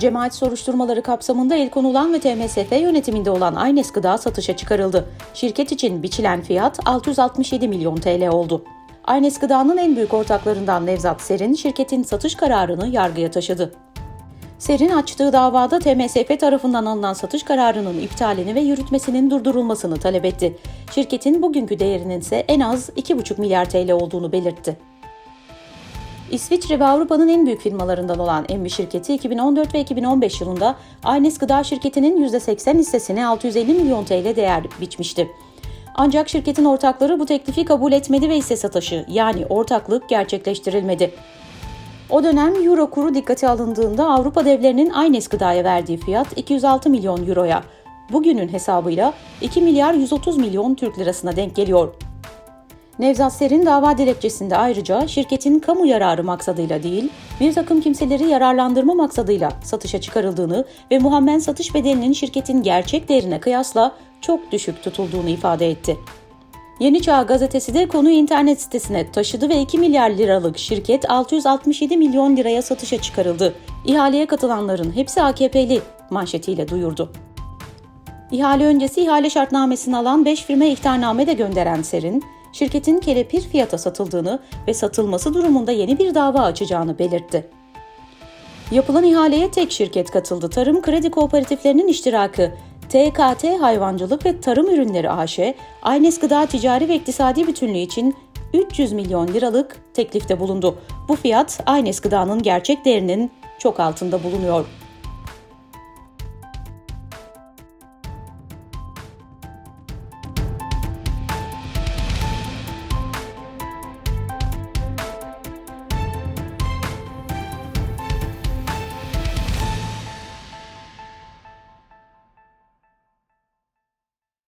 Cemaat soruşturmaları kapsamında el konulan ve TMSF yönetiminde olan Aynes Gıda satışa çıkarıldı. Şirket için biçilen fiyat 667 milyon TL oldu. Aynes Gıda'nın en büyük ortaklarından Nevzat Serin, şirketin satış kararını yargıya taşıdı. Serin açtığı davada TMSF tarafından alınan satış kararının iptalini ve yürütmesinin durdurulmasını talep etti. Şirketin bugünkü değerinin ise en az 2,5 milyar TL olduğunu belirtti. İsviçre ve Avrupa'nın en büyük firmalarından olan Emmi şirketi 2014 ve 2015 yılında Aynes Gıda şirketinin %80 hissesine 650 milyon TL değer biçmişti. Ancak şirketin ortakları bu teklifi kabul etmedi ve hisse satışı yani ortaklık gerçekleştirilmedi. O dönem euro kuru dikkate alındığında Avrupa devlerinin Aynes Gıda'ya verdiği fiyat 206 milyon euroya, bugünün hesabıyla 2 milyar 130 milyon Türk lirasına denk geliyor. Nevzat Ser'in dava dilekçesinde ayrıca şirketin kamu yararı maksadıyla değil, bir takım kimseleri yararlandırma maksadıyla satışa çıkarıldığını ve muhammen satış bedelinin şirketin gerçek değerine kıyasla çok düşük tutulduğunu ifade etti. Yeni Çağ gazetesi de konuyu internet sitesine taşıdı ve 2 milyar liralık şirket 667 milyon liraya satışa çıkarıldı. İhaleye katılanların hepsi AKP'li manşetiyle duyurdu. İhale öncesi ihale şartnamesini alan 5 firma ihtarname de gönderen Ser'in, şirketin kelepir fiyata satıldığını ve satılması durumunda yeni bir dava açacağını belirtti. Yapılan ihaleye tek şirket katıldı. Tarım Kredi Kooperatiflerinin iştirakı TKT Hayvancılık ve Tarım Ürünleri AŞ, Aynes Gıda Ticari ve İktisadi Bütünlüğü için 300 milyon liralık teklifte bulundu. Bu fiyat Aynes Gıda'nın gerçek değerinin çok altında bulunuyor.